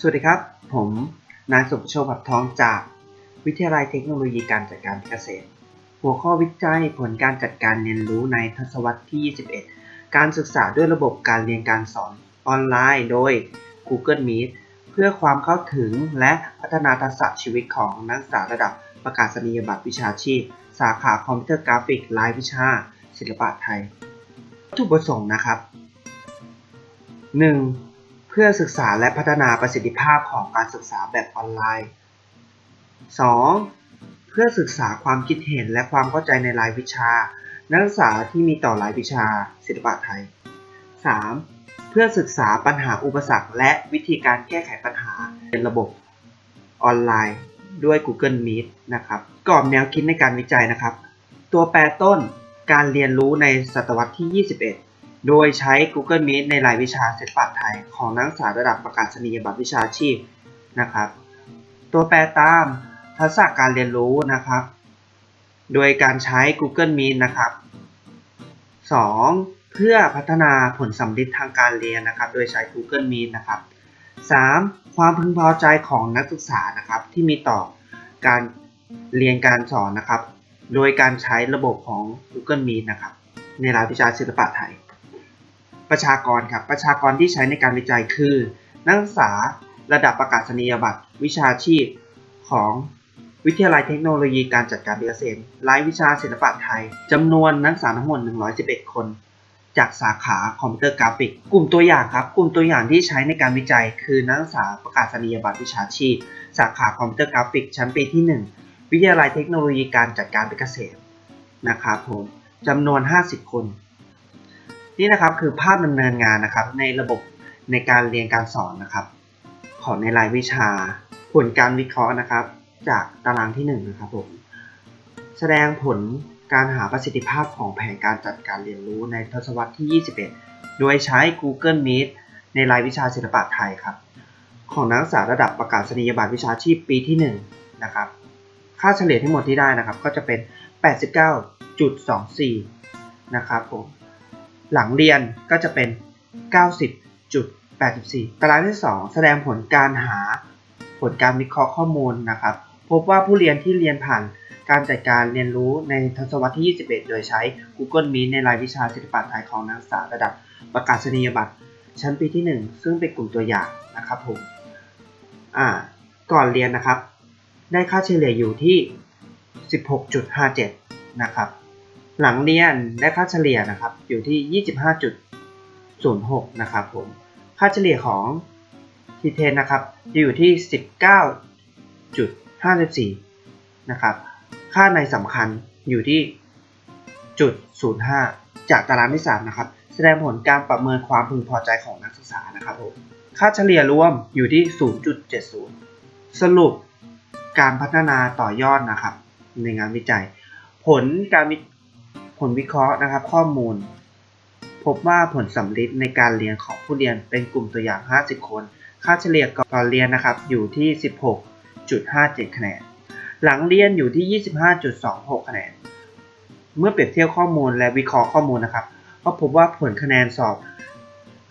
สวัสดีครับ ผมนายสุภโชคผับทองจาก วิทยาลัยเทคโนโลยีการจัดการเกษตร หัวข้อวิจัยผลการจัดการเรียนรู้ในทศวรรษที่ 21 การศึกษาด้วยระบบการเรียนการสอนออนไลน์ โดย Google Meet เพื่อความเข้าถึงและพัฒนาทักษะชีวิตของนักศึกษาระดับประกาศนียบัตรวิชาชีพ สาขาคอมพิวเตอร์กราฟิกรายวิชา ศิลปะไทยวัตถุประสงค์นะครับ 1. เพื่อศึกษาและพัฒนาประสิทธิภาพของการศึกษาแบบออนไลน์ 2. เพื่อศึกษาความคิดเห็นและความเข้าใจในรายวิชา นักศึกษาที่มีต่อรายวิชาศิลปะไทย 3. เพื่อศึกษาปัญหาอุปสรรค และวิธีการแก้ไขปัญหาในระบบออนไลน์ด้วย Google Meet นะครับกรอบแนวคิดในการวิจัยนะครับ ตัวแปรต้นการเรียนรู้ในศตวรรษที่ 21 โดยใช้ Google Meet ในรายวิชาศิลปะไทยของนักศึกษาระดับประกาศนียบัตรวิชาชีพนะครับ ตัวแปรตามทักษะการเรียนรู้นะครับ โดยการใช้ Google Meet นะครับ 2. เพื่อพัฒนาผลสำลิดทางการเรียนนะครับ โดยใช้ Google Meet นะครับ 3. ความพึงพอใจของนักศึกษานะครับที่มีต่อการเรียนการสอนนะครับ โดยการใช้ระบบของ Google Meet นะครับ ในรายวิชาศิลปะไทย ประชากรครับประชากรที่ใช้ในการวิจัยคือ นักศึกษาระดับประกาศนียบัตร วิชาชีพของวิทยาลัยเทคโนโลยีการจัดการเกษตรรายวิชาศิลปะไทยจำนวนนักศึกษาทั้งหมด 111 คน จากสาขาคอมพิวเตอร์กราฟิก กลุ่มตัวอย่างครับ กลุ่มตัวอย่างที่ใช้ในการวิจัย คือนักศึกษาประกาศนียบัตรวิชาชีพ สาขาคอมพิวเตอร์กราฟิก ชั้นปีที่ 1 วิทยาลัยเทคโนโลยีการจัดการเกษตรนะครับผมจำนวน 50 คน นี่นะครับคือภาพดำเนินงานนะครับ ในระบบในการเรียนการสอนนะครับ ของในรายวิชา ผลการวิเคราะห์นะครับ จากตารางที่1นะครับผมแสดงผลการหาประสิทธิภาพของแผนการจัดการเรียนรู้ในทศวรรษที่ 21 โดยใช้ Google Meet ในรายวิชาศิลปะไทยครับ ของนักศึกษาระดับประกาศนียบัตรวิชาชีพปีที่ 1 นะครับ ค่าเฉลี่ยทั้งหมดที่ได้นะครับ ก็จะเป็น 89.24 นะครับผม หลังเรียนก็จะเป็น 90.84 ตารางที่ 2 แสดงผลการหาผลการวิเคราะห์ข้อมูลนะครับ พบว่าผู้เรียนที่เรียนผ่านการจัดการเรียนรู้ในทศวรรษที่ 21 โดยใช้ Google Meet ในรายวิชาศิลปะไทยของนักศึกษาระดับประกาศนียบัตร ชั้นปีที่ 1 ซึ่งเป็นกลุ่มตัวอย่างนะครับผมอ่าก่อนเรียนนะครับ ได้ค่าเฉลี่ยอยู่ที่ 16.57 นะครับ หลังเรียนได้ค่าเฉลี่ยนะครับอยู่ที่ 25.06 นะครับผมค่าเฉลี่ยของทีเทนนะครับจะอยู่ที่ 19.54 นะครับค่าในสำคัญอยู่ที่จุด05 จากตารางที่ 3 นะครับ แสดงผลการประเมินความพึงพอใจของนักศึกษานะครับผมค่าเฉลี่ยรวมอยู่ที่ 0.70 สรุปการพัฒนาต่อยอดนะครับ ในงานวิจัย ผลการวิ ผลวิเคราะห์นะครับข้อมูล พบว่าผลสำลิดในการเรียนของผู้เรียนเป็นกลุ่มตัวอย่าง 50 คน ค่าเฉลี่ยก่อนเรียนนะครับอยู่ที่ 16.57 คะแนน หลังเรียนอยู่ที่ 25.26 คะแนน เมื่อเปรียบเทียบข้อมูลและวิเคราะห์ข้อมูลนะครับ ก็พบว่าผลคะแนนสอบ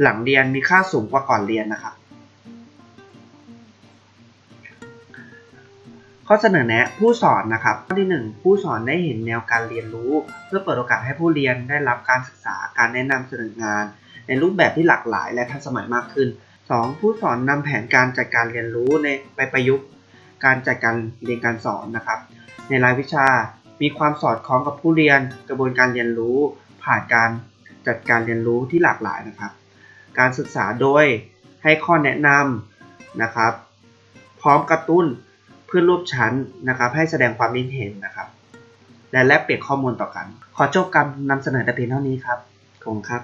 หลังเรียนมีค่าสูงกว่าก่อนเรียนนะครับ ข้อเสนอแนะผู้สอนนะครับข้อที่ 1 ผู้สอนได้เห็นแนวการเรียนรู้ เพื่อเปิดโอกาสให้ผู้เรียนได้รับการศึกษาการแนะนำเสนองาน ในรูปแบบที่หลากหลายและทันสมัยมากขึ้น 2. ผู้สอนนำแผนการจัดการเรียนรู้ในไปประยุกต์ การจัดการเรียนการสอนนะครับ ในรายวิชามีความสอดคล้องกับผู้เรียน กระบวนการเรียนรู้ ผ่านการจัดการเรียนรู้ที่หลากหลายนะครับ การศึกษาโดยให้ข้อแนะนำนะครับ พร้อมกระตุ้น เพื่อนร่วมชั้นนะครับ ให้แสดงความคิดเห็นนะครับ และแลกเปลี่ยนข้อมูลต่อกัน ขอจบการนำเสนอแต่เพียงเท่านี้ครับขอบคุณครับ